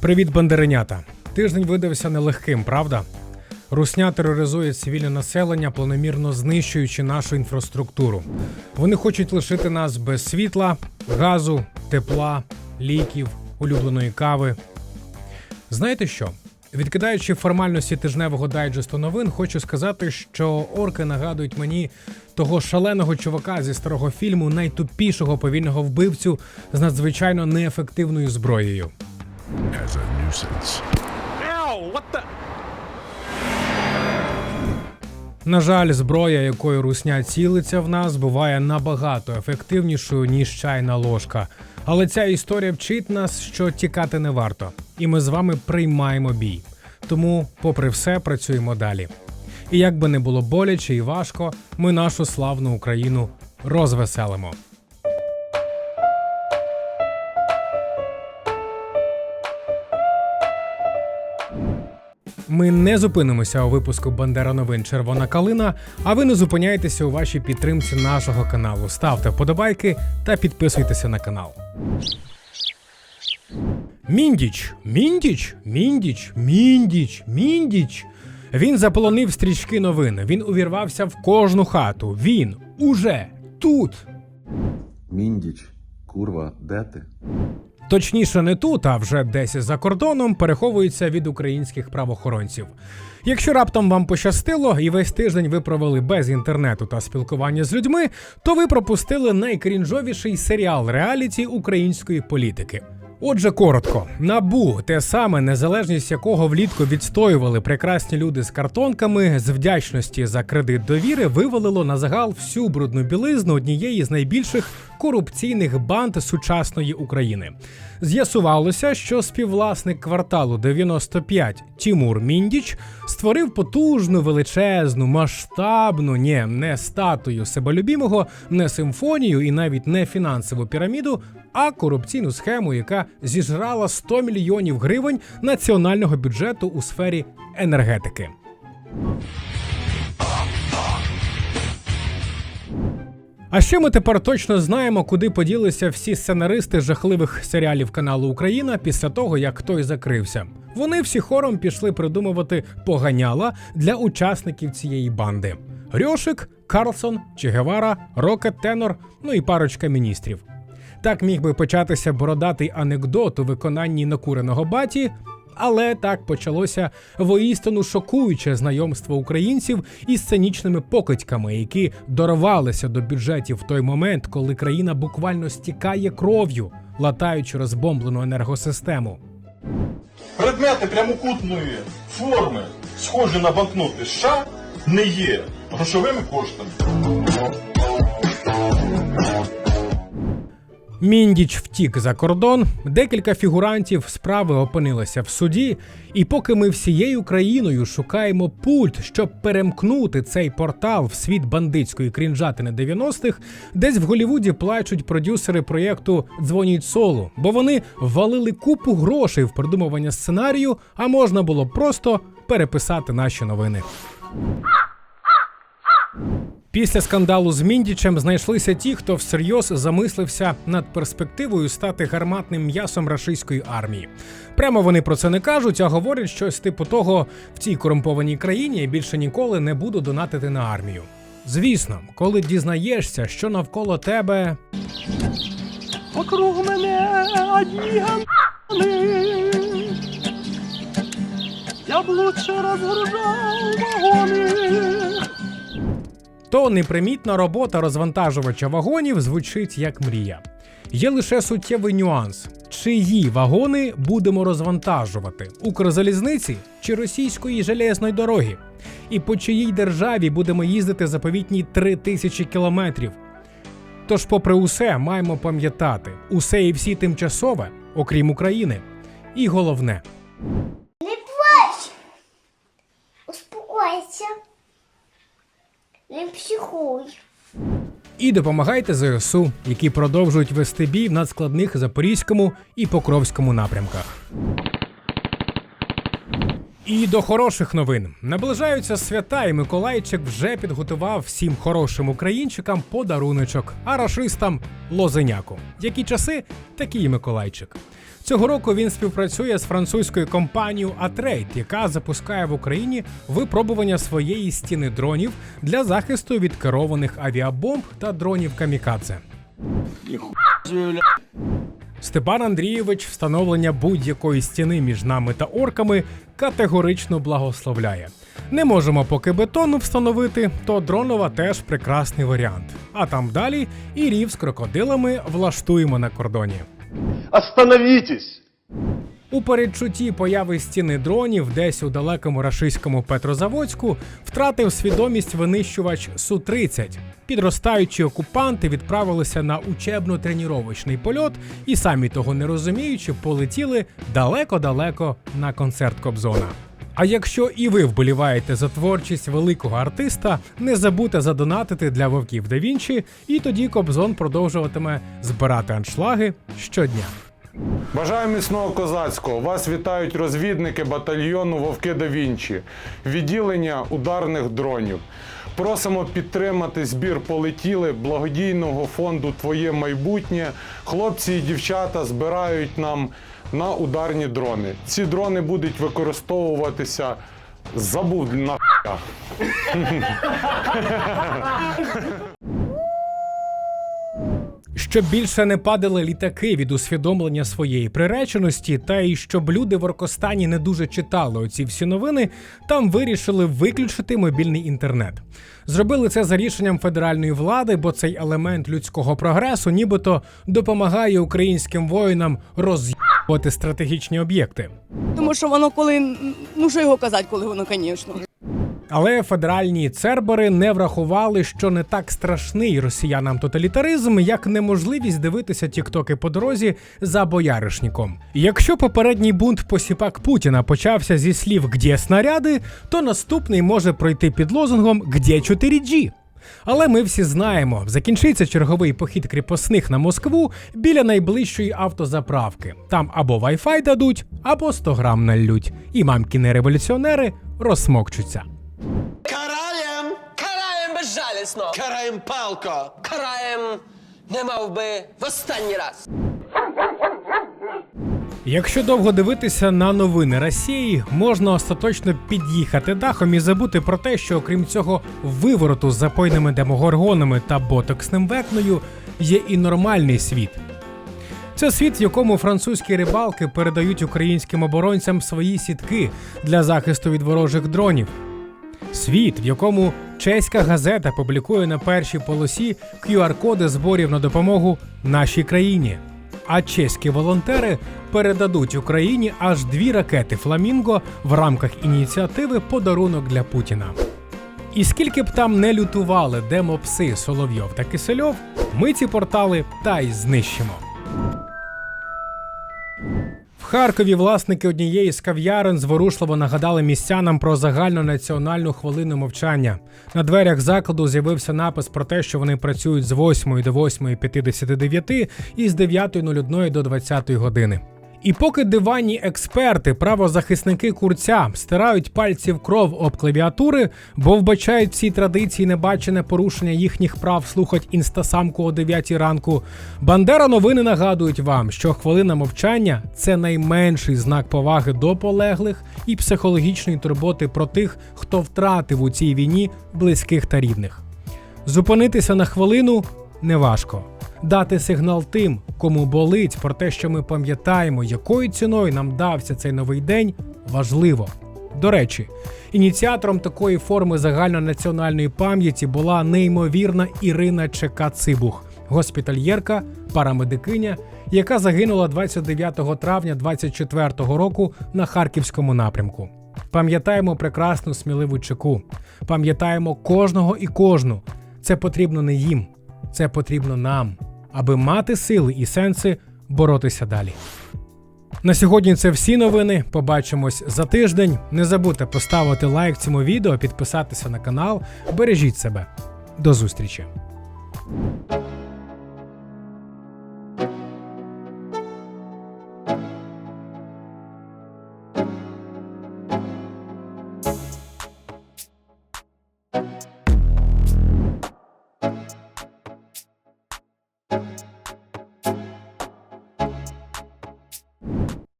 Привіт, бандеренята. Тиждень видався нелегким, правда? Русня тероризує цивільне населення, планомірно знищуючи нашу інфраструктуру. Вони хочуть лишити нас без світла, газу, тепла, ліків, улюбленої кави. Знаєте що? Відкидаючи формальності тижневого дайджесту новин, хочу сказати, що орки нагадують мені того шаленого чувака зі старого фільму найтупішого повільного вбивцю з надзвичайно неефективною зброєю. As a nuisance. Ow! What the? На жаль, зброя, якою русня цілиться в нас, буває набагато ефективнішою, ніж чайна ложка. Але ця історія вчить нас, що тікати не варто, і ми з вами приймаємо бій. Тому, попри все, працюємо далі. І як би не було боляче і важко, ми нашу славну Україну розвеселимо. Ми не зупинимося у випуску Бандера новин Червона калина. А ви не зупиняйтеся у вашій підтримці нашого каналу. Ставте вподобайки та підписуйтеся на канал. Міндіч, міндіч, міндіч, міндіч, міндіч. Він заполонив стрічки новин. Він увірвався в кожну хату. Він уже тут. Міндіч, курва, де ти? Точніше, не тут, а вже десь за кордоном переховується від українських правоохоронців. Якщо раптом вам пощастило і весь тиждень ви провели без інтернету та спілкування з людьми, то ви пропустили найкрінжовіший серіал реаліті української політики. Отже, коротко, набу, те саме незалежність якого влітку відстоювали прекрасні люди з картонками, з вдячності за кредит довіри вивалило на загал всю брудну білизну однієї з найбільших корупційних банд сучасної України. З'ясувалося, що співвласник кварталу 95 Тімур Міндіч створив потужну, величезну, масштабну, ні, не статую себелюбімого, не симфонію і навіть не фінансову піраміду, а корупційну схему, яка зіжрала 100 мільйонів гривень національного бюджету у сфері енергетики. А ще ми тепер точно знаємо, куди поділися всі сценаристи жахливих серіалів каналу Україна після того, як той закрився. Вони всі хором пішли придумувати поганяла для учасників цієї банди: Рьошик, Карлсон, Чегевара, Рокет Тенор, ну і парочка міністрів. Так міг би початися бородатий анекдот у виконанні накуреного баті, але так почалося воістину шокуюче знайомство українців із сценічними покидьками, які дорвалися до бюджетів в той момент, коли країна буквально стікає кров'ю, латаючи розбомблену енергосистему. Предмети прямокутної форми, схожі на банкноти США, не є грошовими коштами. Міндіч втік за кордон, декілька фігурантів справи опинилися в суді, і поки ми всією країною шукаємо пульт, щоб перемкнути цей портал в світ бандитської крінжатини 90-х, десь в Голівуді плачуть продюсери проєкту Дзвоніть солу, бо вони валили купу грошей в придумування сценарію, а можна було просто переписати наші новини. Після скандалу з Міндічем знайшлися ті, хто всерйоз замислився над перспективою стати гарматним м'ясом рашистської армії. Прямо вони про це не кажуть, а говорять щось типу того: в цій корумпованій країні я більше ніколи не буду донатити на армію. Звісно, коли дізнаєшся, що навколо тебе Вокруг мене одні гамни. Я б лучше розгружав. То непримітна робота розвантажувача вагонів звучить як мрія. Є лише суттєвий нюанс: чиї вагони будемо розвантажувати Укрзалізниці чи російської железної дороги? І по чиїй державі будемо їздити заповітні три тисячі кілометрів? Тож, попри усе, маємо пам'ятати, усе і всі тимчасове, окрім України. І головне, Не психуй. І допомагайте ЗСУ, які продовжують вести бій в надскладних Запорізькому і Покровському напрямках. І до хороших новин наближаються свята, і Миколайчик вже підготував всім хорошим українчикам подаруночок, а рашистам лозеняку. Які часи, такий і Миколайчик. Цього року він співпрацює з французькою компанією Атрейд, яка запускає в Україні випробування своєї стіни дронів для захисту від керованих авіабомб та дронів камікадзе. Степан Андрійович встановлення будь-якої стіни між нами та орками категорично благословляє. Не можемо поки бетону встановити, то дронова теж прекрасний варіант. А там далі і рів з крокодилами влаштуємо на кордоні. Остановитесь! У передчутті появи стіни дронів десь у далекому рашиському Петрозаводську втратив свідомість винищувач Су-30. Підростаючі окупанти відправилися на учебно-тренувальний польот і самі того не розуміючи, полетіли далеко-далеко на концерт Кобзона. А якщо і ви вболіваєте за творчість великого артиста, не забудьте задонатити для вовків да Вінчі, і тоді Кобзон продовжуватиме збирати аншлаги щодня. Бажаю міцного козацького. Вас вітають розвідники батальйону Вовки да Вінчі, відділення ударних дронів. Просимо підтримати збір полетіли благодійного фонду Твоє майбутнє. Хлопці і дівчата збирають нам на ударні дрони. Ці дрони будуть використовуватися. Забув на Щоб більше не падали літаки від усвідомлення своєї приреченості, та й щоб люди в Оркостані не дуже читали оці всі новини, там вирішили виключити мобільний інтернет. Зробили це за рішенням федеральної влади, бо цей елемент людського прогресу нібито допомагає українським воїнам роз'їбувати стратегічні об'єкти. Тому що воно коли, ну що його казати, коли воно, звісно. Але федеральні цербери не врахували, що не так страшний росіянам тоталітаризм, як неможливість дивитися тіктоки по дорозі за бояришником. Якщо попередній бунт посіпак Путіна почався зі слів «Где снаряди», то наступний може пройти під лозунгом «Где 4G?». Але ми всі знаємо, закінчиться черговий похід кріпосних на Москву біля найближчої автозаправки. Там або Wi-Fi дадуть, або 100 грам нальють. І мамкіни революціонери розсмокчуться. Караєм! Караєм безжалісно! Караєм палко! Караєм не мав би в останній раз! Якщо довго дивитися на новини Росії, можна остаточно під'їхати дахом і забути про те, що окрім цього вивороту з запойними демогоргонами та ботоксним векною є і нормальний світ. Це світ, в якому французькі рибалки передають українським оборонцям свої сітки для захисту від ворожих дронів. Світ, в якому чеська газета публікує на першій полосі QR-коди зборів на допомогу нашій країні. А чеські волонтери передадуть Україні аж дві ракети Фламінго в рамках ініціативи Подарунок для Путіна. І скільки б там не лютували демопси Соловйов та Кисельов, ми ці портали та й знищимо. Харкові власники однієї з кав'ярин зворушливо нагадали містянам про загальнонаціональну хвилину мовчання. На дверях закладу з'явився напис про те, що вони працюють з 8 до 8.59 і з 9.01 до 20 години. І поки диванні експерти, правозахисники курця стирають пальці в кров об клавіатури, бо вбачають в цій традиції небачене порушення їхніх прав слухать інстасамку о 9 ранку. Бандера новини нагадують вам, що хвилина мовчання це найменший знак поваги до полеглих і психологічної турботи про тих, хто втратив у цій війні близьких та рідних. Зупинитися на хвилину неважко. Дати сигнал тим, кому болить про те, що ми пам'ятаємо, якою ціною нам дався цей новий день, важливо. До речі, ініціатором такої форми загальнонаціональної пам'яті була неймовірна Ірина ЧК Цибух, госпітальєрка, парамедикиня, яка загинула 29 травня 24 року на харківському напрямку. Пам'ятаємо прекрасну сміливу чеку, пам'ятаємо кожного і кожну. Це потрібно не їм, це потрібно нам, аби мати сили і сенси боротися далі. На сьогодні це всі новини. Побачимось за тиждень. Не забудьте поставити лайк цьому відео, підписатися на канал. Бережіть себе. До зустрічі!